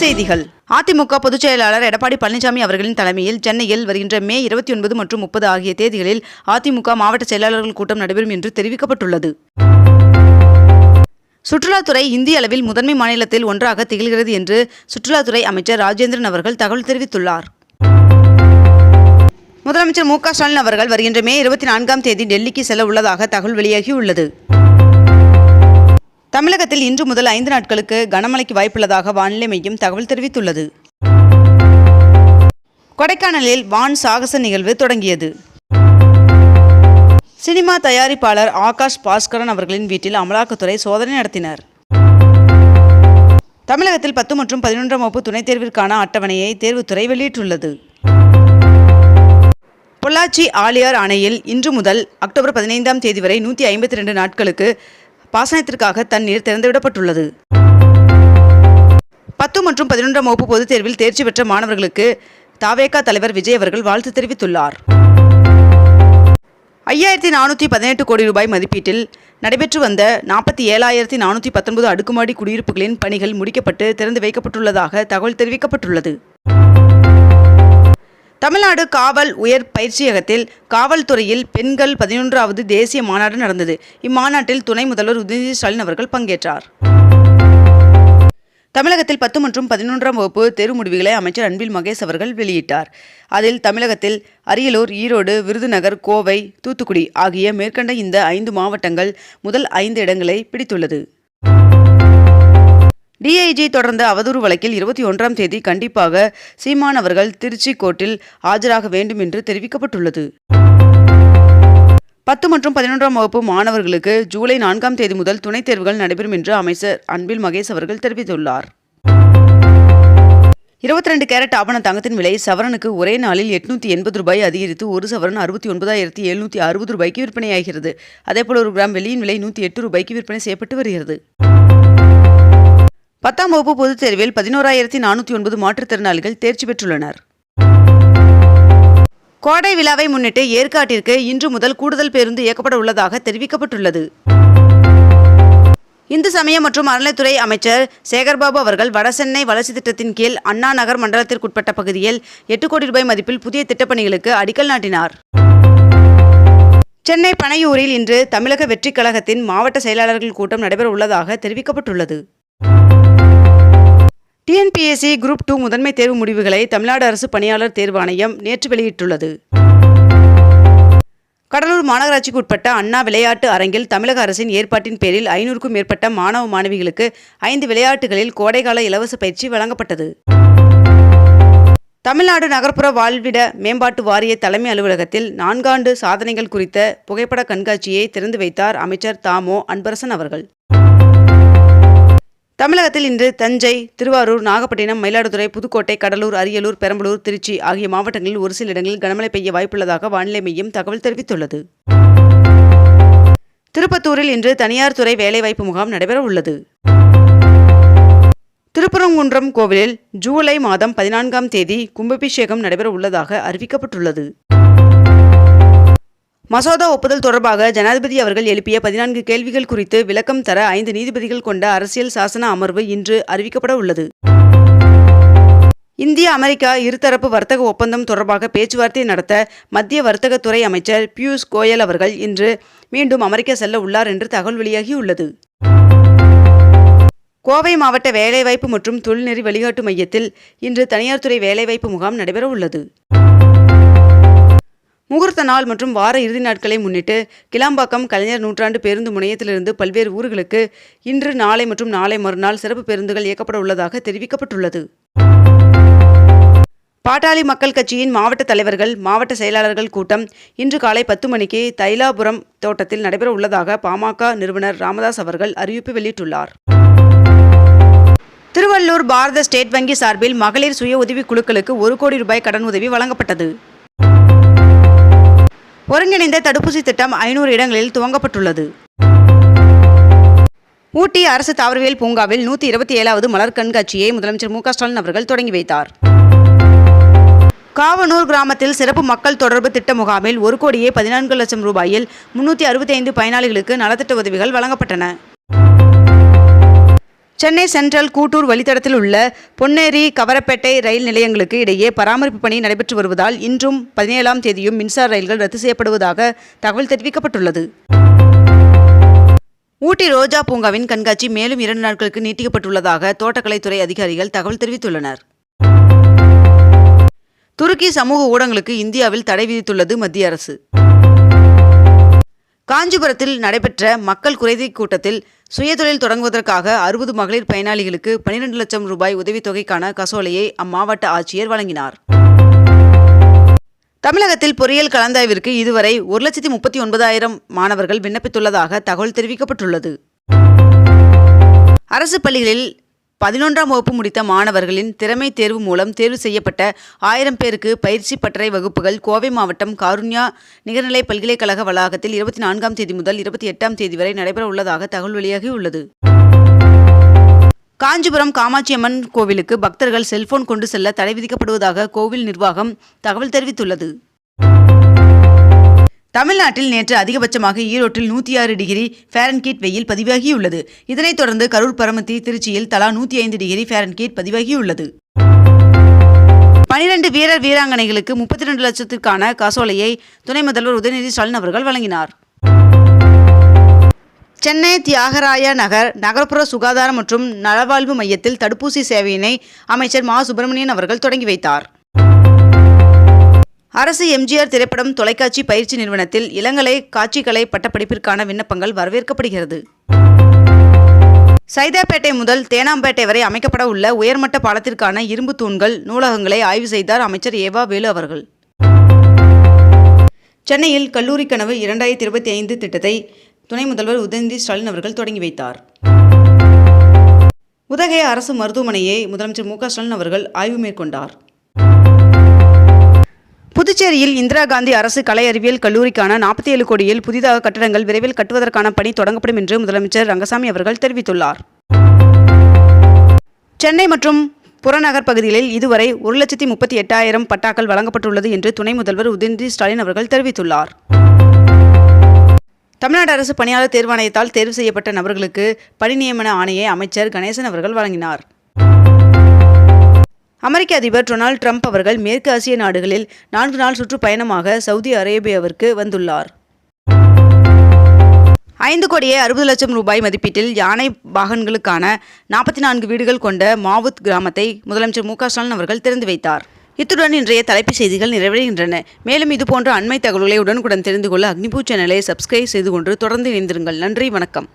செய்திகள். அதிமுக பொதுச் செயலாளர் எடப்பாடி பழனிசாமி அவர்களின் தலைமையில் சென்னையில் வருகின்ற மே இருபத்தி ஒன்பது மற்றும் முப்பது ஆகிய தேதிகளில் அதிமுக மாவட்ட செயலாளர்கள் கூட்டம் நடைபெறும் என்று தெரிவிக்கப்பட்டுள்ளது. சுற்றுலாத்துறை இந்திய அளவில் முதன்மை மாநிலத்தில் ஒன்றாக திகழ்கிறது என்று சுற்றுலாத்துறை அமைச்சர் ராஜேந்திரன் அவர்கள் தகவல் தெரிவித்துள்ளார். முதலமைச்சர் மு க ஸ்டாலின் அவர்கள் வருகின்ற மே இருபத்தி நான்காம் தேதி டெல்லிக்கு செல்ல உள்ளதாக தகவல் வெளியாகியுள்ளது. தமிழகத்தில் இன்று முதல் ஐந்து நாட்களுக்கு கனமழைக்கு வாய்ப்புள்ளதாக வானிலை மையம் தகவல் தெரிவித்துள்ளது. கொடைக்கானலில் வான் சாகச நிகழ்வு தொடங்கியது. சினிமா தயாரிப்பாளர் ஆகாஷ் பாஸ்கரன் அவர்களின் வீட்டில் அமலாக்கத்துறை சோதனை நடத்தினர். தமிழகத்தில் பத்து மற்றும் பதினொன்றாம் வகுப்பு துணைத் தேர்விற்கான அட்டவணையை தேர்வுத்துறை வெளியிட்டுள்ளது. பொள்ளாச்சி ஆலியார் அணையில் இன்று முதல் அக்டோபர் பதினைந்தாம் தேதி வரை நூற்றி ஐம்பத்தி ரெண்டு நாட்களுக்கு பாசனத்திற்காக தண்ணீர் திறந்துவிடப்பட்டுள்ளது. பத்து மற்றும் பதினொன்றாம் வகுப்பு பொதுத் தேர்வில் தேர்ச்சி பெற்ற மாணவர்களுக்கு தாவேகா தலைவர் விஜய் அவர்கள் வாழ்த்து தெரிவித்துள்ளார். ஐயாயிரத்தி நானூற்றி பதினெட்டு கோடி ரூபாய் மதிப்பீட்டில் நடைபெற்று வந்த நாற்பத்தி ஏழாயிரத்தி நானூற்றி பத்தொன்பது அடுக்குமாடி குடியிருப்புகளின் பணிகள் முடிக்கப்பட்டு திறந்து வைக்கப்பட்டுள்ளதாக தகவல் தெரிவிக்கப்பட்டுள்ளது. தமிழ்நாடு காவல் உயர் பயிற்சியகத்தில் காவல்துறையில் பெண்கள் பதினொன்றாவது தேசிய மாநாடு நடந்தது. இம்மாநாட்டில் துணை முதல்வர் உதயநிதி ஸ்டாலின் அவர்கள் பங்கேற்றார். தமிழகத்தில் பத்து மற்றும் பதினொன்றாம் வகுப்பு தேர்வு முடிவுகளை அமைச்சர் அன்பில் மகேஷ் அவர்கள் வெளியிட்டார். அதில் தமிழகத்தில் அரியலூர் ஈரோடு விருதுநகர் கோவை தூத்துக்குடி ஆகிய மேற்கண்ட இந்த ஐந்து மாவட்டங்கள் முதல் ஐந்து இடங்களை பிடித்துள்ளது. டிஐஜி தொடர்ந்த அவதூறு வழக்கில் இருபத்தி ஒன்றாம் தேதி கண்டிப்பாக சீமான் அவர்கள் திருச்சி கோர்ட்டில் ஆஜராக வேண்டும் என்று தெரிவிக்கப்பட்டுள்ளது. பத்து மற்றும் பதினொன்றாம் வகுப்பு மாணவர்களுக்கு ஜூலை நான்காம் தேதி முதல் துணைத் தேர்வுகள் நடைபெறும் என்று அமைச்சர் அன்பில் மகேஷ் அவர்கள் தெரிவித்துள்ளார். இருபத்தி ரெண்டு கேரட் ஆபண தங்கத்தின் விலை சவரனுக்கு ஒரே நாளில் எட்நூத்தி எண்பது ரூபாய் அதிகரித்து ஒரு சவரன் அறுபத்தி ஒன்பதாயிரத்தி எழுநூற்றி அறுபது ரூபாய்க்கு விற்பனையாகிறது. அதேபோல் ஒரு கிராம் வெள்ளியின் விலை நூற்றி எட்டு ரூபாய்க்கு விற்பனை செய்யப்பட்டு வருகிறது. பத்தாம் வகுப்பு பொதுத் தேர்வில் பதினோராயிரத்தி நானூற்றி ஒன்பது மாற்றுத்திறனாளிகள் தேர்ச்சி பெற்றுள்ளனர். கோடை விழாவை முன்னிட்டு ஏற்காட்டிற்கு இன்று முதல் கூடுதல் பேருந்து இயக்கப்பட உள்ளதாக தெரிவிக்கப்பட்டுள்ளது. இந்து சமய மற்றும் அறநிலைத்துறை அமைச்சர் சேகர்பாபு அவர்கள் வடசென்னை வளர்ச்சி திட்டத்தின் கீழ் அண்ணா நகர் மண்டலத்திற்குட்பட்ட பகுதியில் எட்டு கோடி ரூபாய் மதிப்பில் புதிய திட்டப்பணிகளுக்கு அடிக்கல் நாட்டினார். சென்னை பனையூரில் இன்று தமிழக வெற்றிக் கழகத்தின் மாவட்ட செயலாளர்கள் கூட்டம் நடைபெற உள்ளதாக தெரிவிக்கப்பட்டுள்ளது. டிஎன்பிஎஸ்சி குரூப் டூ முதன்மை தேர்வு முடிவுகளை தமிழ்நாடு அரசு பணியாளர் தேர்வாணையம் நேற்று வெளியிட்டுள்ளது. கடலூர் மாநகராட்சிக்கு உட்பட்ட அண்ணா விளையாட்டு அரங்கில் தமிழக அரசின் ஏற்பாட்டின் பேரில் ஐநூறுக்கும் மேற்பட்ட மாணவ மாணவிகளுக்கு ஐந்து விளையாட்டுகளில் கோடைகால இலவச பயிற்சி வழங்கப்பட்டது. தமிழ்நாடு நகர்ப்புற வாழ்விட மேம்பாட்டு வாரிய தலைமை அலுவலகத்தில் நான்காண்டு சாதனைகள் குறித்த புகைப்பட கண்காட்சியை திறந்து வைத்தார் அமைச்சர் தாமோ அன்பரசன் அவர்கள். தமிழகத்தில் இன்று தஞ்சை திருவாரூர் நாகப்பட்டினம் மயிலாடுதுறை புதுக்கோட்டை கடலூர் அரியலூர் பெரம்பலூர் திருச்சி ஆகிய மாவட்டங்களில் ஒரு சில இடங்களில் கனமழை பெய்ய வாய்ப்புள்ளதாக வானிலை மையம் தகவல் தெரிவித்துள்ளது. திருப்பத்தூரில் இன்று தனியார் துறை வேலைவாய்ப்பு முகாம் நடைபெற உள்ளது. திருப்பரங்குன்றம் கோவிலில் ஜூலை மாதம் பதினான்காம் தேதி கும்பாபிஷேகம் நடைபெற உள்ளதாக அறிவிக்கப்பட்டுள்ளது. மசோதா ஒப்புதல் தொடர்பாக ஜனாதிபதி அவர்கள் எழுப்பிய பதினான்கு கேள்விகள் குறித்து விளக்கம் தர ஐந்து நீதிபதிகள் கொண்ட அரசியல் சாசன அமர்வு இன்று அறிவிக்கப்பட உள்ளது. இந்திய அமெரிக்கா இருதரப்பு வர்த்தக ஒப்பந்தம் தொடர்பாக பேச்சுவார்த்தை நடத்த மத்திய வர்த்தகத்துறை அமைச்சர் பியூஷ் கோயல் அவர்கள் இன்று மீண்டும் அமெரிக்கா செல்ல உள்ளார் என்று தகவல் வெளியாகியுள்ளது. கோவை மாவட்ட வேலைவாய்ப்பு மற்றும் தொழில்நெறி வழிகாட்டு மையத்தில் இன்று தனியார் துறை வேலைவாய்ப்பு முகாம் நடைபெற உள்ளது. முகூர்த்த நாள் மற்றும் வார இறுதி நாட்களை முன்னிட்டு கிளாம்பாக்கம் கலைஞர் நூற்றாண்டு பேருந்து முனையத்திலிருந்து பல்வேறு ஊர்களுக்கு இன்று நாளை மற்றும் நாளை மறுநாள் சிறப்பு பேருந்துகள் இயக்கப்பட உள்ளதாக தெரிவிக்கப்பட்டுள்ளது. பாட்டாளி மக்கள் கட்சியின் மாவட்ட தலைவர்கள் மாவட்ட செயலாளர்கள் கூட்டம் இன்று காலை பத்து மணிக்கு தைலாபுரம் தோட்டத்தில் நடைபெற உள்ளதாக பாமக நிறுவனர் ராமதாஸ் அவர்கள் அறிவிப்பு வெளியிட்டுள்ளார். திருவள்ளூர் பாரத ஸ்டேட் வங்கி சார்பில் மகளிர் சுய உதவி குழுக்களுக்கு ஒரு கோடி ரூபாய் கடன் உதவி வழங்கப்பட்டது. ஒருங்கிணைந்த தடுப்பூசி திட்டம் ஐநூறு இடங்களில் துவங்கப்பட்டுள்ளது. ஊட்டி அரசு தாவரவியல் பூங்காவில் நூற்றி இருபத்தி ஏழாவது மலர் கண்காட்சியை முதலமைச்சர் மு ஸ்டாலின் அவர்கள் தொடங்கி வைத்தார். காவனூர் கிராமத்தில் சிறப்பு மக்கள் தொடர்பு திட்ட முகாமில் ஒரு கோடியே பதினான்கு லட்சம் ரூபாயில் முன்னூற்றி அறுபத்தி ஐந்து பயனாளிகளுக்கு நலத்திட்ட உதவிகள் வழங்கப்பட்டன. சென்னை சென்ட்ரல் கூட்டூர் வழித்தடத்தில் உள்ள பொன்னேரி கவரப்பேட்டை ரயில் நிலையங்களுக்கு இடையே பராமரிப்பு பணி நடைபெற்று வருவதால் இன்றும் பதினேழாம் தேதியும் மின்சார ரயில்கள் ரத்து செய்யப்படுவதாக தகவல் தெரிவிக்கப்பட்டுள்ளது. ஊட்டி ரோஜா பூங்காவின் கண்காட்சி மேலும் இரண்டு நாட்களுக்கு நீட்டிக்கப்பட்டுள்ளதாக தோட்டக்கலைத்துறை அதிகாரிகள் தகவல் தெரிவித்துள்ளனர். துருக்கி சமூக ஊடகங்களுக்கு இந்தியாவில் தடை விதித்துள்ளது மத்திய அரசு. காஞ்சிபுரத்தில் நடைபெற்ற மக்கள் குறைதீர் கூட்டத்தில் சுயதொழில் தொடங்குவதற்காக அறுபது மகளிர் பயனாளிகளுக்கு பனிரெண்டு லட்சம் ரூபாய் உதவித்தொகைக்கான கசோலையை அம்மாவட்ட ஆட்சியர் வழங்கினார். தமிழகத்தில் பொறியியல் கலந்தாய்விற்கு இதுவரை ஒரு லட்சத்தி முப்பத்தி ஒன்பதாயிரம் மாணவர்கள் விண்ணப்பித்துள்ளதாக தகவல் தெரிவிக்கப்பட்டுள்ளது. அரசு பள்ளிகளில் பதினொன்றாம் வகுப்பு முடித்த மாணவர்களின் திறமை தேர்வு மூலம் தேர்வு செய்யப்பட்ட ஆயிரம் பேருக்கு பயிற்சி பட்டறை வகுப்புகள் கோவை மாவட்டம் காருண்யா நிகர்நிலை பல்கலைக்கழக வளாகத்தில் இருபத்தி நான்காம் தேதி முதல் இருபத்தி எட்டாம் தேதி வரை நடைபெற உள்ளதாக தகவல் வெளியாகியுள்ளது காஞ்சிபுரம் காமாட்சியம்மன் கோவிலுக்கு பக்தர்கள் செல்போன் கொண்டு செல்ல தடை விதிக்கப்படுவதாக கோவில் நிர்வாகம் தகவல் தெரிவித்துள்ளது. தமிழ்நாட்டில் நேற்று அதிகபட்சமாக ஈரோட்டில் நூற்றி ஆறு டிகிரி ஃபேரன்கீட் வெயில் பதிவாகியுள்ளது. இதனைத் தொடர்ந்து கரூர் பரமத்தி திருச்சியில் தலா நூற்றி ஐந்து டிகிரி ஃபேரன்கீட் பதிவாகியுள்ளது. பனிரெண்டு வீரர் வீராங்கனைகளுக்கு முப்பத்தி ரெண்டு லட்சத்திற்கான காசோலையை துணை முதல்வர் உதயநிதி ஸ்டாலின் அவர்கள் வழங்கினார். சென்னை தியாகராய நகர் நகர்ப்புற சுகாதாரம் மற்றும் நலவாழ்வு மையத்தில் தடுப்பூசி சேவையினை அமைச்சர் மா. சுப்பிரமணியன் அவர்கள் தொடங்கி வைத்தார். அரசு எம்ஜிஆர் திரைப்படம் தொலைக்காட்சி பயிற்சி நிறுவனத்தில் இளங்கலை காட்சிக்கலை பட்டப்படிப்பிற்கான விண்ணப்பங்கள் வரவேற்கப்படுகிறது. சைதாப்பேட்டை முதல் தேனாம்பேட்டை வரை அமைக்கப்பட உள்ள உயர்மட்ட பாலத்திற்கான இரும்பு தூண்கள் நூலகங்களை ஆய்வு செய்தார் அமைச்சர் ஏவா வேலு அவர்கள். சென்னையில் கல்லூரி கனவு இரண்டாயிரத்தி இருபத்தி ஐந்து திட்டத்தை துணை முதல்வர் உதயநிதி ஸ்டாலின் அவர்கள் தொடங்கி வைத்தார். உதகை அரசு மருத்துவமனையை முதலமைச்சர் மு க ஸ்டாலின் அவர்கள் ஆய்வு மேற்கொண்டார். புதுச்சேரியில் இந்திரா காந்தி அரசு கலை அறிவியல் கல்லூரிக்கான நாற்பத்தி ஏழு கோடியில் புதிதாக கட்டடங்கள் விரைவில் கட்டுவதற்கான பணி தொடங்கப்படும் என்று முதலமைச்சர் ரங்கசாமி அவர்கள் தெரிவித்துள்ளார். சென்னை மற்றும் புறநகர் பகுதிகளில் இதுவரை ஒரு லட்சத்தி முப்பத்தி எட்டாயிரம் பட்டாக்கள் வழங்கப்பட்டுள்ளது என்று துணை முதல்வர் உதயநிதி ஸ்டாலின் அவர்கள் தெரிவித்துள்ளார். தமிழ்நாடு அரசு பணியாளர் தேர்வாணையத்தால் தேர்வு செய்யப்பட்ட நபர்களுக்கு பணி நியமன ஆணையை அமைச்சர் கணேசன் அவர்கள் வழங்கினார். அமெரிக்க அதிபர் டொனால்ட் ட்ரம்ப் அவர்கள் மேற்கு ஆசிய நாடுகளில் நான்கு நாள் சுற்றுப்பயணமாக சவுதி அரேபியாவிற்கு வந்துள்ளார். ஐந்து கோடியே அறுபது லட்சம் ரூபாய் மதிப்பீட்டில் யானை பாகன்களுக்கான நாற்பத்தி நான்கு வீடுகள் கொண்ட மாவுத் கிராமத்தை முதலமைச்சர் மு ஸ்டாலின் அவர்கள் திறந்து வைத்தார். இத்துடன் இன்றைய தலைப்புச் செய்திகள் நிறைவடைகின்றன. மேலும் இதுபோன்ற அண்மை தகவல்களை உடனுக்குடன் தெரிந்து கொள்ள அக்னிபூ சேனலை சப்ஸ்கிரைப் செய்து கொண்டு தொடர்ந்து இணைந்திருங்கள். நன்றி வணக்கம்.